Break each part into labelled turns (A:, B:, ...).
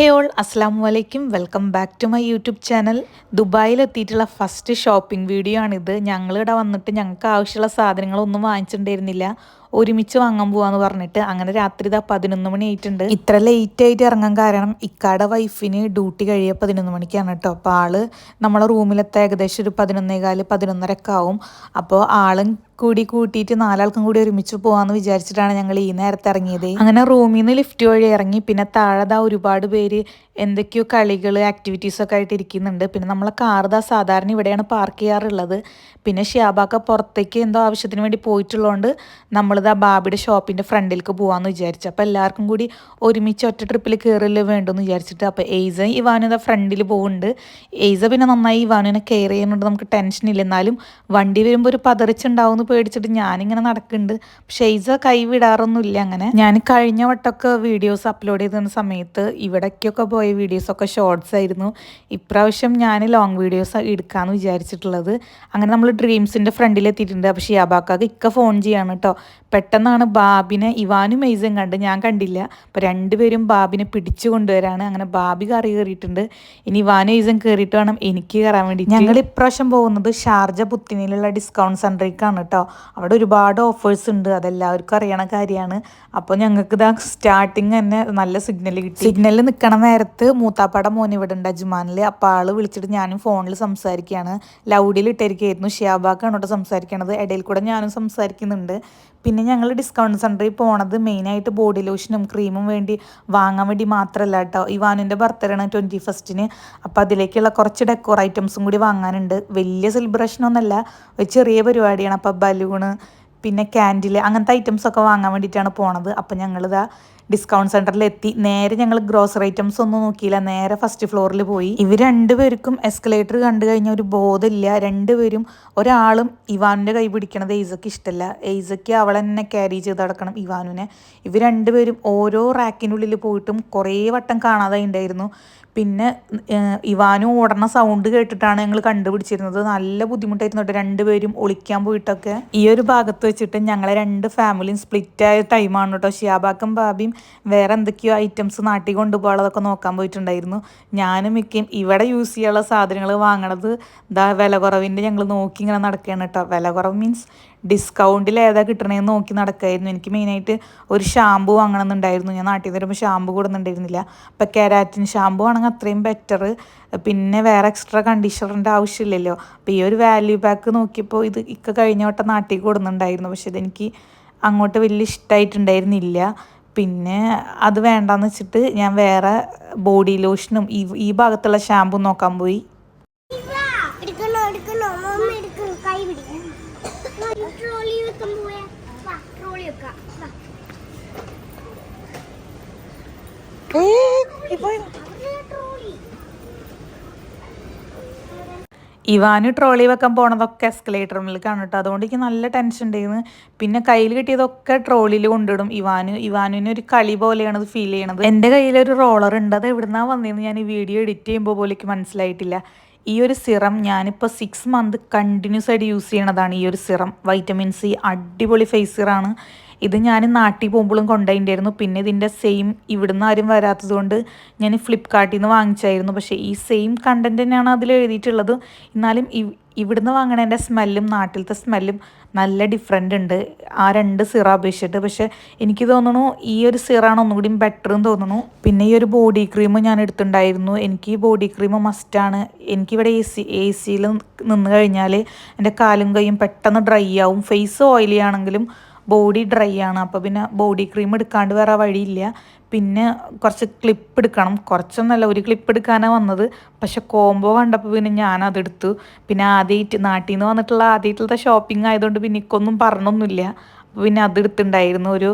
A: ഹേ all അസ്സാം വലൈക്കും welcome back to my YouTube channel ദുബായിലെത്തിയിട്ടുള്ള first shopping video ആണിത്. ഞങ്ങളിവിടെ വന്നിട്ട് ഞങ്ങൾക്ക് ആവശ്യമുള്ള സാധനങ്ങളൊന്നും വാങ്ങിച്ചിട്ടുണ്ടായിരുന്നില്ല. ഒരുമിച്ച് വാങ്ങാൻ പോവാന്ന് പറഞ്ഞിട്ട് അങ്ങനെ രാത്രി ഇതാ പതിനൊന്ന് മണി ആയിട്ടുണ്ട്. ഇത്ര ലേറ്റ് ആയിട്ട് ഇറങ്ങാൻ കാരണം ഇക്കാടെ വൈഫിന് ഡ്യൂട്ടി കഴിയുക പതിനൊന്ന് മണിക്കാണ് കേട്ടോ അപ്പോൾ ആൾ നമ്മളെ റൂമിലെത്ത ഏകദേശം ഒരു പതിനൊന്നേകാൽ പതിനൊന്നരക്കെ ആവും. അപ്പോൾ ആളും കൂടി കൂട്ടിയിട്ട് നാലാൾക്കും കൂടി ഒരുമിച്ച് പോവാന്ന് വിചാരിച്ചിട്ടാണ് ഞങ്ങൾ ഈ നേരത്തെ ഇറങ്ങിയത്. അങ്ങനെ റൂമിൽ നിന്ന് ലിഫ്റ്റ് വഴി ഇറങ്ങി പിന്നെ താഴെതാ ഒരുപാട് പേര് എന്തൊക്കെയോ കളികൾ ആക്ടിവിറ്റീസ് ഒക്കെ ആയിട്ട് ഇരിക്കുന്നുണ്ട്. പിന്നെ നമ്മളെ കാർ ദാ സാധാരണ ഇവിടെയാണ് പാർക്ക് ചെയ്യാറുള്ളത്. പിന്നെ ഷിയാബാക്ക പുറത്തേക്ക് എന്തോ ആവശ്യത്തിന് വേണ്ടി പോയിട്ടുള്ളതുകൊണ്ട് നമ്മളിതാ ബാബിയുടെ ഷോപ്പിന്റെ ഫ്രണ്ടിലേക്ക് പോകാമെന്ന് വിചാരിച്ചു. അപ്പോൾ എല്ലാവർക്കും കൂടി ഒരുമിച്ച് ഒറ്റ ട്രിപ്പിൽ കയറില്ല വേണ്ടെന്ന് വിചാരിച്ചിട്ട് അപ്പോൾ എയ്സ ഇവാനും ഫ്രണ്ടിൽ പോകുന്നുണ്ട് എയ്സ പിന്നെ നന്നായി ഇവാനുവിനെ കെയർ ചെയ്യുന്നുണ്ട്. നമുക്ക് ടെൻഷൻ ഇല്ല. എന്നാലും വണ്ടി വരുമ്പോൾ ഒരു പതറിച്ചുണ്ടാവും എന്ന് പേടിച്ചിട്ട് ഞാനിങ്ങനെ നടക്കുന്നുണ്ട്. പക്ഷേ എയ്സ കൈ വിടാറൊന്നുമില്ല അങ്ങനെ. ഞാൻ കഴിഞ്ഞ വട്ടമൊക്കെ വീഡിയോസ് അപ്ലോഡ് ചെയ്തിരുന്ന സമയത്ത് ഇവിടേക്കൊക്കെ പോയ വീഡിയോസൊക്കെ ഷോർട്സ് ആയിരുന്നു. ഇപ്രാവശ്യം ഞാൻ ലോങ് വീഡിയോസ് എടുക്കാമെന്ന് വിചാരിച്ചിട്ടുള്ളത്. അങ്ങനെ നമ്മൾ ഡ്രീംസിന്റെ ഫ്രണ്ടിലെത്തിയിട്ടുണ്ട്. അപ്പോൾ ഷിയാബാക്കാക്ക് ഇക്ക ഫോൺ ചെയ്യാണ് കേട്ടോ പെട്ടെന്നാണ് ബാബിനെ ഇവാനും മെയ്സും കണ്ട്. ഞാൻ കണ്ടില്ല. അപ്പോൾ രണ്ടുപേരും ബാബിനെ പിടിച്ചു കൊണ്ടുവരാണ്. അങ്ങനെ ബാബി കറി കയറിയിട്ടുണ്ട്. ഇനി ഇവാനും മെയ്സും കയറിയിട്ട് വേണം എനിക്ക് കയറാൻ വേണ്ടി ഞങ്ങൾ ഇപ്രാവശ്യം പോകുന്നത് ഷാർജ പുത്തിനിലുള്ള ഡിസ്കൗണ്ട് സെന്ററിലേക്കാണ് കേട്ടോ അവിടെ ഒരുപാട് ഓഫേഴ്സ് ഉണ്ട്. അതെല്ലാവർക്കും അറിയണ കാര്യമാണ്. അപ്പോൾ ഞങ്ങൾക്ക് ഇതാ സ്റ്റാർട്ടിങ് തന്നെ നല്ല സിഗ്നൽ കിട്ടി. സിഗ്നലിൽ നിൽക്കണ നേരത്ത് മൂത്താപ്പാട മോൻ ഇവിടെ ഉണ്ട് അജ്മാനിൽ അപ്പോൾ ആൾ വിളിച്ചിട്ട് ഞാനും ഫോണിൽ സംസാരിക്കുകയാണ് ലൗഡിൽ ഇട്ടിരിക്കുകയായിരുന്നു ഷിയാബാക്കാണ് കേട്ടോ സംസാരിക്കണത്. ഇടയിൽ കൂടെ ഞാനും സംസാരിക്കുന്നുണ്ട്. പിന്നെ ഞങ്ങൾ ഡിസ്കൗണ്ട് സെന്ററിൽ പോണത് മെയിനായിട്ട് ബോഡി ലോഷനും ക്രീമും വേണ്ടി വാങ്ങാൻ വേണ്ടി മാത്രമല്ല കേട്ടോ ബർത്ത്ഡേ ആണ് ട്വന്റി ഫസ്റ്റിന് അപ്പോൾ അതിലേക്കുള്ള കുറച്ച് ഡെക്കോർ ഐറ്റംസും കൂടി വാങ്ങാനുണ്ട്. വലിയ സെലിബ്രേഷൻ ഒന്നല്ല ഒരു ചെറിയ പരിപാടിയാണ്. അപ്പോൾ ബലൂണ് പിന്നെ ക്യാൻഡിൽ അങ്ങനത്തെ ഐറ്റംസൊക്കെ വാങ്ങാൻ വേണ്ടിയിട്ടാണ് പോണത്. അപ്പോൾ ഞങ്ങളിതാ ഡിസ്കൗണ്ട് സെന്ററിൽ എത്തി നേരെ ഞങ്ങൾ ഗ്രോസറി ഐറ്റംസ് ഒന്നും നോക്കിയില്ല. നേരെ ഫസ്റ്റ് ഫ്ലോറിൽ പോയി. ഇവർ രണ്ടുപേർക്കും എസ്കലേറ്റർ കണ്ടു കഴിഞ്ഞാൽ ഒരു ബോധമില്ല. രണ്ടുപേരും ഒരാളും ഇവാനിന്റെ കൈ പിടിക്കണത് എയ്സക്ക് ഇഷ്ടമല്ല എയ്സക്ക് അവൾ തന്നെ ക്യാരി ചെയ്ത് നടക്കണം ഇവാനുവിനെ. ഇവർ രണ്ടുപേരും ഓരോ റാക്കിനുള്ളിൽ പോയിട്ടും കുറേ വട്ടം കാണാതെ ഉണ്ടായിരുന്നു. പിന്നെ ഇവാനു ഓടണ സൗണ്ട് കേട്ടിട്ടാണ് ഞങ്ങൾ കണ്ടുപിടിച്ചിരുന്നത്. നല്ല ബുദ്ധിമുട്ടായിരുന്നു കേട്ടോ രണ്ടുപേരും ഒളിക്കാൻ പോയിട്ടൊക്കെ. ഈ ഒരു ഭാഗത്ത് വെച്ചിട്ട് ഞങ്ങളെ രണ്ട് ഫാമിലിയും സ്പ്ലിറ്റ് ആയ ടൈമാണ് കേട്ടോ. ഷിയാബാക്കും ബാബിയും വേറെ എന്തൊക്കെയോ ഐറ്റംസ് നാട്ടിൽ കൊണ്ടുപോകാനുള്ളതൊക്കെ നോക്കാൻ പോയിട്ടുണ്ടായിരുന്നു. ഞാനും മിക്കയും ഇവിടെ യൂസ് ചെയ്യാനുള്ള സാധനങ്ങൾ വാങ്ങണത് ഇതാ വില കുറവിന്റെ ഞങ്ങൾ നോക്കി ഇങ്ങനെ നടക്കുകയാണ് കേട്ടോ. വില കുറവ് മീൻസ് ഡിസ്കൗണ്ടിൽ ഏതാ കിട്ടണേന്ന് നോക്കി നടക്കായിരുന്നു എനിക്ക് മെയിനായിട്ട് ഒരു ഷാമ്പു വാങ്ങണമെന്നുണ്ടായിരുന്നു. ഞാൻ നാട്ടിൽ നിന്ന് വരുമ്പോൾ ഷാമ്പു കൊടുന്നുണ്ടായിരുന്നില്ല. അപ്പം കെരാറ്റിൻ ഷാമ്പു ആണെങ്കിൽ അത്രയും ബെറ്റർ പിന്നെ വേറെ എക്സ്ട്രാ കണ്ടീഷണറിന്റെ ആവശ്യമില്ലല്ലോ. അപ്പോൾ ഈ ഒരു വാല്യൂ പാക്ക് നോക്കിയപ്പോൾ ഇത് ഇക്ക കഴിഞ്ഞ വട്ടം നാട്ടിൽ കൊടുന്നുണ്ടായിരുന്നു. പക്ഷേ ഇതെനിക്ക് അങ്ങോട്ട് വലിയ ഇഷ്ടമായിട്ടുണ്ടായിരുന്നില്ല പിന്നെ അത് വേണ്ടാന്ന് വെച്ചിട്ട് ഞാൻ വേറെ ബോഡി ലോഷനും ഈ ഈ ഭാഗത്തുള്ള ഷാമ്പു നോക്കാൻ പോയി.
B: എടുക്കണോ എടുക്കണോ മമ്മി എടുക്കണം കൈ പിടിക്കും ട്രോളി വെക്കാൻ പോയാ വാ ട്രോളി വെക്കാം വാ. അവിടെ ട്രോളി
A: ഇവാന് ട്രോളി വെക്കാൻ പോണതൊക്കെ എസ്കലേറ്റർ മിൽക്കാണ് കേട്ടോ അതുകൊണ്ട് എനിക്ക് നല്ല ടെൻഷൻ ഉണ്ടായിരുന്നു പിന്നെ കയ്യിൽ കിട്ടിയതൊക്കെ ട്രോളിയിൽ കൊണ്ടിടും ഇവാന്. ഇവാനുവിന് ഒരു കളി പോലെയാണ് അത് ഫീൽ ചെയ്യണത്. എന്റെ കയ്യിലൊരു റോളർ ഉണ്ട്. അത് എവിടുന്നാ വന്നതെന്ന് ഞാൻ ഈ വീഡിയോ എഡിറ്റ് ചെയ്യുമ്പോൾ പോലേക്ക് മനസ്സിലായിട്ടില്ല. ഈ ഒരു സിറം ഞാനിപ്പോൾ സിക്സ് മന്ത് കണ്ടിന്യൂസ് ആയിട്ട് യൂസ് ചെയ്യണതാണ് ഈ ഒരു സിറം. വൈറ്റമിൻ സി അടിപൊളി ഫേസ് സിറാണ് ഇത് ഞാൻ നാട്ടിൽ പോകുമ്പോഴും കൊണ്ടുപോയിട്ടുണ്ടായിരുന്നു. പിന്നെ ഇതിന്റെ സെയിം ഇവിടുന്ന് ആരും വരാത്തത് കൊണ്ട് ഞാൻ ഫ്ലിപ്കാർട്ടിൽ നിന്ന് വാങ്ങിച്ചായിരുന്നു. പക്ഷേ ഈ സെയിം കണ്ടന്റ് തന്നെയാണ് അതിൽ എഴുതിയിട്ടുള്ളത്. എന്നാലും ഇവ്- ഇവിടുന്ന് വാങ്ങണതിന്റെ സ്മെല്ലും നാട്ടിലത്തെ സ്മെല്ലും നല്ല ഡിഫറെന്റ് ഉണ്ട്. ആ രണ്ട് സിറ അപേക്ഷിച്ചിട്ട്. പക്ഷേ എനിക്ക് തോന്നുന്നു ഈ ഒരു സിറാണ് ഒന്നുകൂടി ബെറ്റർ എന്ന് തോന്നുന്നു. പിന്നെ ഈ ഒരു ബോഡി ക്രീം ഞാൻ എടുത്തിട്ടുണ്ടായിരുന്നു. എനിക്ക് ഈ ബോഡി ക്രീം മസ്റ്റാണ് എനിക്കിവിടെ എ സി എ സിയിൽ നിന്ന് കഴിഞ്ഞാൽ എന്റെ കാലും കൈയും പെട്ടെന്ന് ഡ്രൈ ആവും. ഫേസ് ഓയിലി ആണെങ്കിലും ബോഡി ഡ്രൈ ആണ്. അപ്പോൾ പിന്നെ ബോഡി ക്രീം എടുക്കാണ്ട് വേറെ വഴിയില്ല. പിന്നെ കുറച്ച് ക്ലിപ്പ് എടുക്കണം. കുറച്ചൊന്നല്ല ഒരു ക്ലിപ്പ് എടുക്കാനാണ് വന്നത്. പക്ഷെ കോംബോ കണ്ടപ്പോൾ പിന്നെ ഞാനതെടുത്തു. പിന്നെ ആദ്യമായിട്ട് നാട്ടിൽ നിന്ന് വന്നിട്ടുള്ള ആദ്യമായിട്ടുള്ള ഷോപ്പിംഗ് ആയതുകൊണ്ട് പിന്നെ എനിക്കൊന്നും പറഞ്ഞൊന്നുമില്ല. പിന്നെ അതെടുത്തിട്ടുണ്ടായിരുന്നു. ഒരു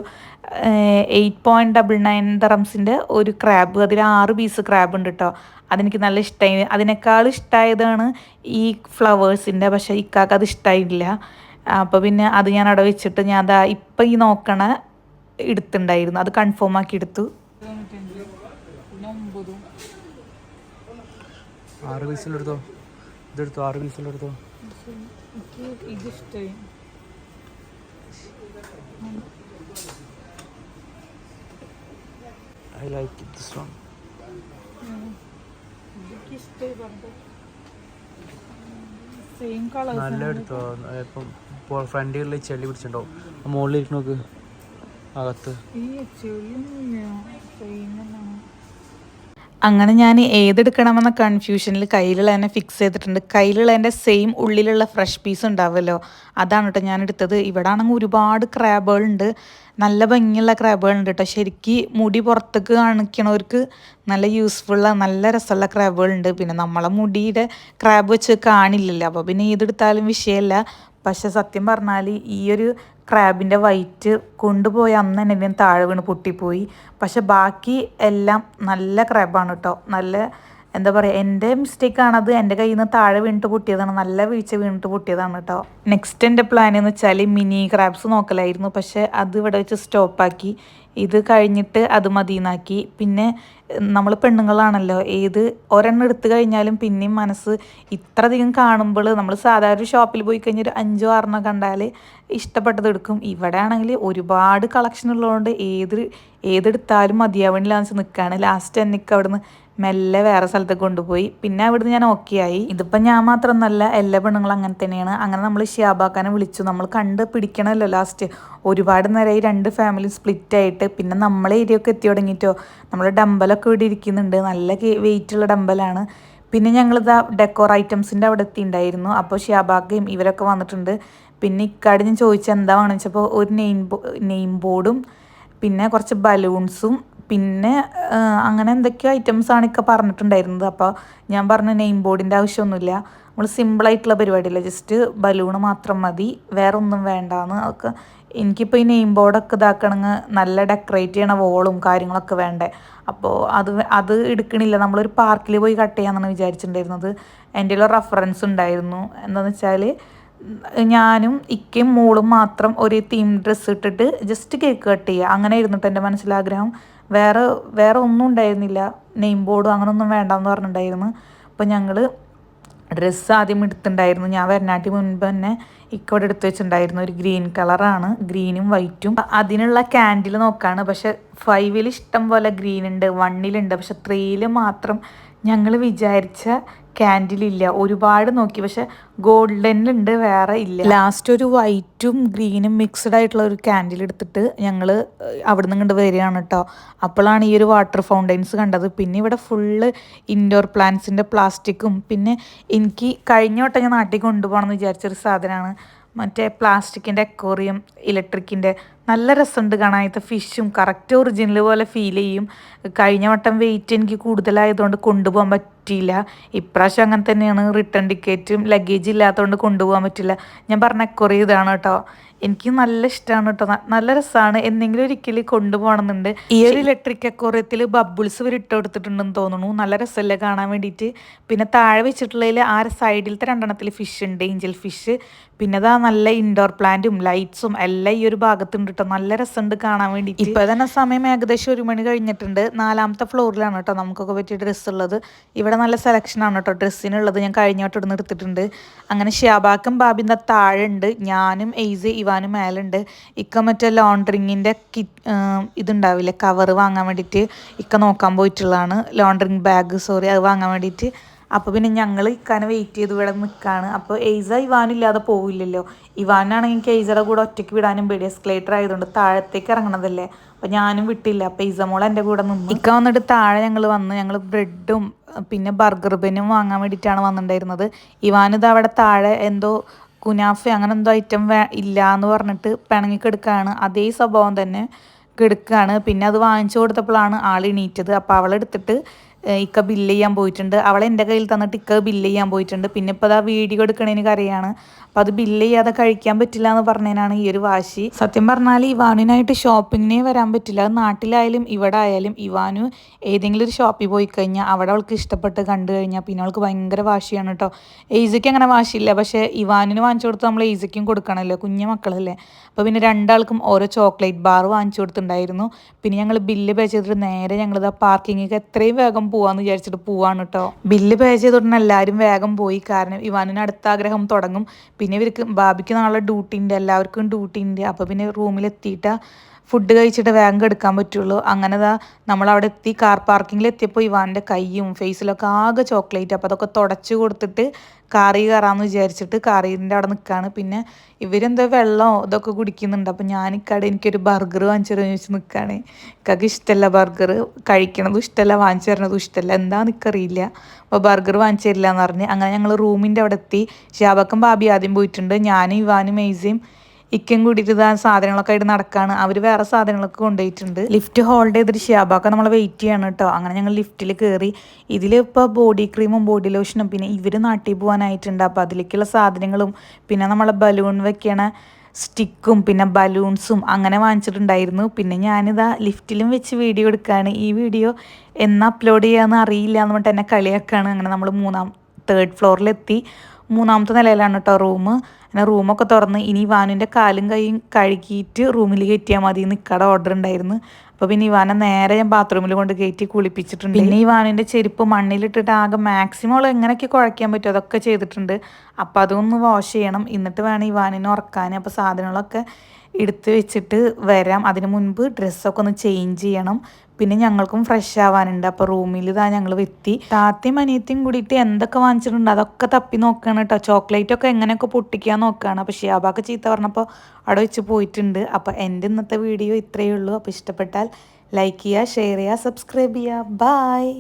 A: എയ്റ്റ് പോയിന്റ് ഡബിൾ നയൻ ദറംസിന്റെ ഒരു ക്രാബ് അതിൽ ആറ് പീസ് ക്രാബ് ഉണ്ട് കേട്ടോ അതെനിക്ക് നല്ല ഇഷ്ടമായി അതിനേക്കാൾ ഇഷ്ടമായതാണ് ഈ ഫ്ലവേഴ്സിന്റെ പക്ഷേ ഇക്കാക്ക് അത് ഇഷ്ടമായില്ല അപ്പോൾ പിന്നെ അത് ഞാൻ അവിടെ വെച്ചിട്ട് ഞാൻ അതാ ഇപ്പം ഈ നോക്കണ എടുത്തിണ്ടായിരുന്നു. അത് കൺഫേം ആക്കി എടുത്തു.
C: ആറ് ഇതെടുത്തോ ആറ് like this one.
A: Same colour
C: നല്ല എടുത്തോ? ഇപ്പം ഫ്രണ്ടിൽ ചെളി പിടിച്ചിട്ടുണ്ടാവും. മുകളിൽ ഇരിക്കണോക്ക് അകത്ത്.
A: അങ്ങനെ ഞാൻ ഏതെടുക്കണമെന്ന കൺഫ്യൂഷനിൽ കയ്യിലുള്ള തന്നെ ഫിക്സ് ചെയ്തിട്ടുണ്ട്. കയ്യിലുള്ള എന്റെ സെയിം ഉള്ളിലുള്ള ഫ്രഷ് പീസ് ഉണ്ടാവുമല്ലോ. അതാണ് കേട്ടോ ഞാൻ എടുത്തത്. ഇവിടെ ആണെങ്കിൽ ഒരുപാട് ക്രാബുകളുണ്ട് നല്ല ഭംഗിയുള്ള ക്രാബുകളുണ്ട് കേട്ടോ ശരിക്കും മുടി പുറത്തേക്ക് കാണിക്കണവർക്ക് നല്ല യൂസ്ഫുള്ള നല്ല രസമുള്ള ക്രാബുകളുണ്ട് പിന്നെ നമ്മളെ മുടിയുടെ ക്രാബ് വെച്ച് കാണില്ലല്ലോ. അപ്പോൾ പിന്നെ ഏതെടുത്താലും വിഷയമല്ല. പക്ഷേ സത്യം പറഞ്ഞാൽ ഈ ഒരു ക്രാബിന്റെ വൈറ്റ് കൊണ്ടുപോയ അന്ന് തന്നെ ഇതിന് താഴെ വീണ് പൊട്ടിപ്പോയി. പക്ഷെ ബാക്കി എല്ലാം നല്ല ക്രാബാണ് കേട്ടോ. നല്ല എന്താ പറയുക എന്റെ മിസ്റ്റേക്കാണത് എന്റെ കയ്യിൽ നിന്ന് താഴെ വീണിട്ട് പൊട്ടിയതാണ്. നല്ല വീഴ്ച വീണിട്ട് പൊട്ടിയതാണ് കേട്ടോ നെക്സ്റ്റ് എന്റെ പ്ലാൻ എന്ന് വെച്ചാൽ മിനി ക്രാബ്സ് നോക്കലായിരുന്നു. പക്ഷേ അത് ഇവിടെ വെച്ച് സ്റ്റോപ്പാക്കി ഇത് കഴിഞ്ഞിട്ട് അത് മതിയെന്നാക്കി പിന്നെ നമ്മൾ പെണ്ണുങ്ങളാണല്ലോ. ഏത് ഒരെണ്ണം എടുത്തു കഴിഞ്ഞാലും പിന്നെയും മനസ്സ് ഇത്ര അധികം കാണുമ്പോൾ നമ്മൾ സാധാരണ ഒരു ഷോപ്പിൽ പോയി കഴിഞ്ഞാൽ ഒരു അഞ്ചോ ആറെണ്ണം കണ്ടാൽ ഇഷ്ടപ്പെട്ടത് എടുക്കും. ഇവിടെ ആണെങ്കിൽ ഒരുപാട് കളക്ഷൻ ഉള്ളതുകൊണ്ട് ഏത് ഏതെടുത്താലും മതിയാവണില്ലാന്ന് വെച്ച് നിൽക്കുകയാണ് ലാസ്റ്റ് എനിക്ക് അവിടുന്ന് മെല്ലെ വേറെ സ്ഥലത്തേക്ക് കൊണ്ടുപോയി. പിന്നെ അവിടുന്ന് ഞാൻ ഓക്കെ ആയി. ഇതിപ്പോൾ ഞാൻ മാത്രമൊന്നല്ല എല്ലാ പെണ്ണുങ്ങളും അങ്ങനെ തന്നെയാണ്. അങ്ങനെ നമ്മൾ ഷിയാബാക്കാനെ വിളിച്ചു. നമ്മൾ കണ്ട് പിടിക്കണമല്ലോ ലാസ്റ്റ് ഒരുപാട് നേരമായി രണ്ട് ഫാമിലി സ്പ്ലിറ്റ് ആയിട്ട്. പിന്നെ നമ്മളെ ഒക്കെ എത്തി തുടങ്ങിയിട്ടോ നമ്മൾ ഡമ്പലൊക്കെ ഇവിടെ ഇരിക്കുന്നുണ്ട്. നല്ല വെയിറ്റുള്ള ഡമ്പലാണ് പിന്നെ ഞങ്ങളിതാ ഡെക്കോർ ഐറ്റംസിന്റെ അവിടെ എത്തിയിട്ടുണ്ടായിരുന്നു അപ്പോൾ ഷിയാബാക്കയും ഇവരൊക്കെ വന്നിട്ടുണ്ട്. പിന്നെ ഇക്കാട് ഞാൻ ചോദിച്ചത് എന്താ വാങ്ങിച്ചപ്പോൾ ഒരു നെയിം നെയിം ബോർഡും പിന്നെ കുറച്ച് ബലൂൺസും പിന്നെ അങ്ങനെ എന്തൊക്കെയോ ഐറ്റംസ് ആണ് ഇക്ക പറഞ്ഞിട്ടുണ്ടായിരുന്നത്. അപ്പോൾ ഞാൻ പറഞ്ഞ നെയിം ബോർഡിന്റെ ആവശ്യമൊന്നുമില്ല. നമ്മൾ സിമ്പിളായിട്ടുള്ള പരിപാടിയില്ല. ജസ്റ്റ് ബലൂണ് മാത്രം മതി. വേറെ ഒന്നും വേണ്ടാന്ന് അതൊക്കെ എനിക്കിപ്പോൾ ഈ നെയിം ബോർഡൊക്കെ ഇതാക്കണമെങ്കിൽ നല്ല ഡെക്കറേറ്റ് ചെയ്യണ വോളും കാര്യങ്ങളൊക്കെ വേണ്ടേ. അപ്പോൾ അത് അത് എടുക്കണില്ല. നമ്മളൊരു പാർക്കിൽ പോയി കട്ട് ചെയ്യാമെന്നാണ് വിചാരിച്ചിട്ടുണ്ടായിരുന്നത്. എന്റെ റെഫറൻസ് ഉണ്ടായിരുന്നു. എന്താണെന്ന് വെച്ചാൽ ഞാനും ഇക്കയും മോളും മാത്രം ഒരു തീം ഡ്രസ്സ് ഇട്ടിട്ട് ജസ്റ്റ് കേക്ക് കട്ട് ചെയ്യുക അങ്ങനെ ഇരുന്നിട്ട് എന്റെ മനസ്സിലാഗ്രഹം. വേറെ വേറെ ഒന്നും ഉണ്ടായിരുന്നില്ല. നെയിം ബോർഡും അങ്ങനൊന്നും വേണ്ടെന്ന് പറഞ്ഞിട്ടുണ്ടായിരുന്നു. അപ്പോൾ ഞങ്ങൾ ഡ്രസ്സ് ആദ്യം എടുത്തിട്ടുണ്ടായിരുന്നു. ഞാൻ വരനാട്ടി മുൻപ് തന്നെ ഇക്കോടെ എടുത്ത് വെച്ചിട്ടുണ്ടായിരുന്നു. ഒരു ഗ്രീൻ കളറാണ് ഗ്രീനും വൈറ്റും അതിനുള്ള ക്യാൻഡിൽ നോക്കാണ്. പക്ഷെ ഫൈവിൽ ഇഷ്ടം പോലെ ഗ്രീൻ ഉണ്ട് വണ്ണിലുണ്ട് പക്ഷെ ത്രീയിൽ മാത്രം ഞങ്ങൾ വിചാരിച്ച ക്യാൻഡിലില്ല ഒരുപാട് നോക്കി. പക്ഷെ ഗോൾഡനിലുണ്ട് വേറെ ഇല്ല. ലാസ്റ്റ് ഒരു വൈറ്റും ഗ്രീനും മിക്സ്ഡ് ആയിട്ടുള്ള ഒരു ക്യാൻഡിൽ എടുത്തിട്ട് ഞങ്ങൾ അവിടെ നിന്ന് ഇങ്ങോട്ട് വരികയാണ് കേട്ടോ അപ്പോഴാണ് ഈ ഒരു വാട്ടർ ഫൗണ്ടൈൻസ് കണ്ടത്. പിന്നെ ഇവിടെ ഫുള്ള് ഇൻഡോർ പ്ലാന്റ്സിന്റെ പ്ലാസ്റ്റിക്കും പിന്നെ എനിക്ക് കഴിഞ്ഞ വട്ടം ഞാൻ നാട്ടിൽ കൊണ്ടുപോകണം എന്ന് വിചാരിച്ചൊരു സാധനമാണ്. മറ്റേ പ്ലാസ്റ്റിക്കിന്റെ അക്വോറിയം ഇലക്ട്രിക്കിന്റെ നല്ല രസമുണ്ട് കാണാനത്തെ ഫിഷും കറക്റ്റ് ഒറിജിനൽ പോലെ ഫീൽ ചെയ്യും. കഴിഞ്ഞ വട്ടം വെയിറ്റ് എനിക്ക് കൂടുതലായതുകൊണ്ട് കൊണ്ടുപോകാൻ പറ്റിയില്ല. ഇപ്രാവശ്യം അങ്ങനെ തന്നെയാണ് റിട്ടേൺ ടിക്കറ്റും ലഗേജ് ഇല്ലാത്തതുകൊണ്ട് കൊണ്ടുപോകാൻ പറ്റില്ല ഞാൻ പറഞ്ഞ അക്വറി ഇതാണ് കേട്ടോ. എനിക്ക് നല്ല ഇഷ്ടമാണ് കേട്ടോ നല്ല രസമാണ് എന്തെങ്കിലും ഒരിക്കൽ കൊണ്ടുപോകണമെന്നുണ്ട് ഈ ഒരു ഇലക്ട്രിക് അക്വോറിയത്തിൽ ബബിൾസ് ഇവർ ഇട്ട് കൊടുത്തിട്ടുണ്ടെന്ന് തോന്നുന്നു. നല്ല രസമല്ലേ കാണാൻ വേണ്ടിയിട്ട് പിന്നെ താഴെ വെച്ചിട്ടുള്ളതിൽ ആ സൈഡിലത്തെ രണ്ടെണ്ണത്തിൽ ഫിഷ് ഉണ്ട് ഏഞ്ചൽ ഫിഷ് പിന്നെ അതാ നല്ല ഇൻഡോർ പ്ലാന്റും ലൈറ്റ്സും എല്ലാം ഈ ഒരു ഭാഗത്തുണ്ട് കേട്ടോ നല്ല രസമുണ്ട് കാണാൻ വേണ്ടി ഇപ്പൊ തന്നെ സമയം ഏകദേശം ഒരു മണി കഴിഞ്ഞിട്ടുണ്ട്. നാലാമത്തെ ഫ്ലോറിലാണ് കേട്ടോ നമുക്കൊക്കെ പറ്റിയ ഡ്രസ്സ് ഉള്ളത്. ഇവിടെ നല്ല സെലക്ഷൻ ആണ് കേട്ടോ ഡ്രസ്സിനുള്ളത് ഞാൻ കഴിഞ്ഞ വട്ടം നിന്ന് എടുത്തിട്ടുണ്ട്. അങ്ങനെ ഷാബാക്കും ബാബിന്റെ താഴെ ഉണ്ട്. ഞാനും എയ്സ് ഇവാനും മേലുണ്ട്. ഇക്ക മറ്റേ ലോണ്ടറിങ്ങിന്റെ കി ഇതുണ്ടാവില്ലേ? കവർ വാങ്ങാൻ വേണ്ടിയിട്ട് ഇക്ക നോക്കാൻ പോയിട്ടുള്ളതാണ്. ലോണ്ടറിങ് ബാഗ് സോറി അത് വാങ്ങാൻ വേണ്ടിയിട്ട്. അപ്പോൾ പിന്നെ ഞങ്ങൾ ഇക്കാനെ വെയിറ്റ് ചെയ്ത് ഇവിടെ നിൽക്കുകയാണ് അപ്പോൾ എയ്സ ഇവാനില്ലാതെ പോവില്ലല്ലോ. ഇവാനാണെങ്കിൽ എനിക്ക് എയ്സയുടെ കൂടെ ഒറ്റയ്ക്ക് വിടാനും പേടി. എസ്കലേറ്റർ ആയതുകൊണ്ട് താഴത്തേക്ക് ഇറങ്ങണതല്ലേ അപ്പോൾ ഞാനും വിട്ടില്ല. അപ്പോൾ എയ്സ മോൾ എന്റെ കൂടെ നിന്നു. ഇക്ക വന്നിട്ട് താഴെ ഞങ്ങൾ വന്ന് ഞങ്ങൾ ബ്രെഡും പിന്നെ ബർഗർ ബെന്നും വാങ്ങാൻ വേണ്ടിയിട്ടാണ് വന്നിട്ടുണ്ടായിരുന്നത്. ഇവാനിത് അവിടെ താഴെ എന്തോ കുനാഫ അങ്ങനെ എന്തോ ഐറ്റം വേ ഇല്ല എന്ന് പറഞ്ഞിട്ട് പിണങ്ങി കിടക്കുകയാണ് അതേ സ്വഭാവം തന്നെ കെടുക്കുകയാണ് പിന്നെ അത് വാങ്ങിച്ചു കൊടുത്തപ്പോഴാണ് ആൾ എണീറ്റത്. അപ്പോൾ അവളെടുത്തിട്ട് ഇക്ക ബില്ല് ചെയ്യാൻ പോയിട്ടുണ്ട്. അവളെ എന്റെ കയ്യിൽ തന്നിട്ട് ഇക്ക ബില്ല് ചെയ്യാൻ പോയിട്ടുണ്ട്. പിന്നെ ഇപ്പോൾ അതാ വീഡിയോ എടുക്കണേന് കറിയാണ് അപ്പോൾ അത് ബില്ല് ചെയ്യാതെ കഴിക്കാൻ പറ്റില്ല എന്ന് പറഞ്ഞതിനാണ് ഈ ഒരു വാശി. സത്യം പറഞ്ഞാൽ ഇവാനുവിനായിട്ട് ഷോപ്പിങ്ങിനേ വരാൻ പറ്റില്ല. അത് നാട്ടിലായാലും ഇവിടെ ആയാലും ഇവാനു ഏതെങ്കിലും ഒരു ഷോപ്പിൽ പോയി കഴിഞ്ഞാൽ അവിടെ അവൾക്ക് ഇഷ്ടപ്പെട്ട് കണ്ടു കഴിഞ്ഞാൽ പിന്നെ അവൾക്ക് ഭയങ്കര വാശിയാണ് കേട്ടോ ഏസയ്ക്ക് അങ്ങനെ വാശിയില്ല. പക്ഷേ ഇവാനിന് വാങ്ങിച്ചു കൊടുത്ത് നമ്മൾ ഏസയ്ക്കും കൊടുക്കണമല്ലോ കുഞ്ഞു മക്കളല്ലേ. അപ്പോൾ പിന്നെ രണ്ടാൾക്കും ഓരോ ചോക്ലേറ്റ് ബാർ വാങ്ങിച്ചു കൊടുത്തിട്ടുണ്ടായിരുന്നു. പിന്നെ ഞങ്ങൾ ബില്ല് പേ ചെയ്തിട്ട് നേരെ ഞങ്ങളിത് ആ പാർക്കിങ്ങിക്ക് എത്രയും വേഗം പോവാന്ന് വിചാരിച്ചിട്ട് പോവാണ് കേട്ടോ ബില്ല് പേ ചെയ്തിട്ടുണ്ടെങ്കിൽ എല്ലാവരും വേഗം പോയി. കാരണം ഇവാനിന് അടുത്ത ആഗ്രഹം തുടങ്ങും. പിന്നെ ഇവർക്ക് ബാബിക്ക് നാളെ ഡ്യൂട്ടി ഉണ്ട് എല്ലാവർക്കും ഡ്യൂട്ടി ഉണ്ട് അപ്പോൾ പിന്നെ റൂമിലെത്തിയിട്ട് ഫുഡ് കഴിച്ചിട്ട് വേഗം എടുക്കാൻ പറ്റുള്ളൂ. അങ്ങനെ ദാ നമ്മളവിടെ എത്തി കാർ പാർക്കിങ്ങിൽ എത്തിയപ്പോൾ ഇവാന്റെ കൈയും ഫേസിലൊക്കെ ആകെ ചോക്ലേറ്റ് അപ്പോൾ അതൊക്കെ തുടച്ചു കൊടുത്തിട്ട് കാറി കയറാമെന്ന് വിചാരിച്ചിട്ട് കാറിന്റെ അവിടെ നിൽക്കുകയാണ് പിന്നെ ഇവരെന്തോ വെള്ളമോ ഇതൊക്കെ കുടിക്കുന്നുണ്ട്. അപ്പോൾ ഞാൻ ഇക്കടെ എനിക്കൊരു ബർഗർ വാങ്ങിച്ചു തരുമെന്ന് ചോദിച്ച് നിൽക്കുകയാണ് ഇക്കൊക്കെ ഇഷ്ടമല്ല ബർഗർ കഴിക്കണതും ഇഷ്ടമല്ല വാങ്ങിച്ചു തരണതും ഇഷ്ടമല്ല എന്താണെന്ന് എനിക്കറിയില്ല അപ്പോൾ ബർഗർ വാങ്ങിച്ചു തരില്ല എന്ന് പറഞ്ഞ്. അങ്ങനെ ഞങ്ങൾ റൂമിന്റെ അവിടെ എത്തി. ഷാബക്കും ബാബി ആദ്യം പോയിട്ടുണ്ട്. ഞാനും ഇവാനും മെയ്സയും ഇക്കും കൂടിയിട്ട് ഇതാ സാധനങ്ങളൊക്കെ ആയിട്ട് നടക്കാണ്. അവർ വേറെ സാധനങ്ങളൊക്കെ കൊണ്ടുപോയിട്ടുണ്ട്. ലിഫ്റ്റ് ഹോൾഡ് ചെയ്തിട്ട് ഷിയാബാക്ക നമ്മൾ വെയിറ്റ് ചെയ്യാണ് കേട്ടോ അങ്ങനെ ഞങ്ങൾ ലിഫ്റ്റിൽ കയറി ഇതിലിപ്പോൾ ബോഡി ക്രീമും ബോഡി ലോഷനും പിന്നെ ഇവർ നാട്ടിൽ പോകാനായിട്ടുണ്ട് അപ്പോൾ അതിലേക്കുള്ള സാധനങ്ങളും പിന്നെ നമ്മളെ ബലൂൺ വെക്കണ സ്റ്റിക്കും പിന്നെ ബലൂൺസും അങ്ങനെ വാങ്ങിച്ചിട്ടുണ്ടായിരുന്നു. പിന്നെ ഞാനിതാ ലിഫ്റ്റിലും വെച്ച് വീഡിയോ എടുക്കുകയാണ് ഈ വീഡിയോ എന്ന് അപ്ലോഡ് ചെയ്യാമെന്ന് അറിയില്ല എന്ന് പറഞ്ഞിട്ട് എന്നെ കളിയാക്കാണ്. അങ്ങനെ നമ്മൾ മൂന്നാം തേർഡ് ഫ്ലോറിലെത്തി മൂന്നാമത്തെ നിലയിലാണ് കേട്ടോ റൂം അങ്ങനെ റൂമൊക്കെ തുറന്ന് ഇനി ഇവാനിന്റെ കാലും കൈയും കഴുകിയിട്ട് റൂമിൽ കയറ്റിയാൽ മതി എന്ന് ഇക്കടെ ഓർഡർ ഉണ്ടായിരുന്നു. അപ്പോൾ പിന്നെ ഇവാനെ നേരെ ഞാൻ ബാത്റൂമിൽ കൊണ്ട് കയറ്റി കുളിപ്പിച്ചിട്ടുണ്ട്. പിന്നെ ഇവാനിന്റെ ചെരുപ്പ് മണ്ണിലിട്ടിട്ട് ആകെ മാക്സിമം എങ്ങനെയൊക്കെ കുഴയ്ക്കാൻ പറ്റും അതൊക്കെ ചെയ്തിട്ടുണ്ട്. അപ്പോൾ അതൊന്ന് വാഷ് ചെയ്യണം. എന്നിട്ട് വേണം ഇവാനിനെ ഉറക്കാൻ അപ്പോൾ സാധനങ്ങളൊക്കെ എടുത്ത് വെച്ചിട്ട് വരാം. അതിന് മുൻപ് ഡ്രസ്സൊക്കെ ഒന്ന് ചേഞ്ച് ചെയ്യണം. പിന്നെ ഞങ്ങൾക്കും ഫ്രഷ് ആവാനുണ്ട്. അപ്പോൾ റൂമിൽ ഇതാ ഞങ്ങൾ എത്തി താത്തയും അനിയത്തിയും കൂടിയിട്ട് എന്തൊക്കെ വാങ്ങിച്ചിട്ടുണ്ട്? അതൊക്കെ തപ്പി നോക്കുകയാണ് കേട്ടോ ചോക്ലേറ്റ് ഒക്കെ എങ്ങനെയൊക്കെ പൊട്ടിക്കാൻ നോക്കുകയാണ് അപ്പോൾ ഷിയാബാക്ക് ചീത്ത പറഞ്ഞപ്പോൾ അവിടെ വെച്ച് പോയിട്ടുണ്ട്. അപ്പോൾ എന്റെ ഇന്നത്തെ വീഡിയോ ഇത്രയേ ഉള്ളൂ. അപ്പോൾ ഇഷ്ടപ്പെട്ടാൽ ലൈക്ക് ചെയ്യുക ഷെയർ ചെയ്യുക സബ്സ്ക്രൈബ് ചെയ്യുക. ബായ്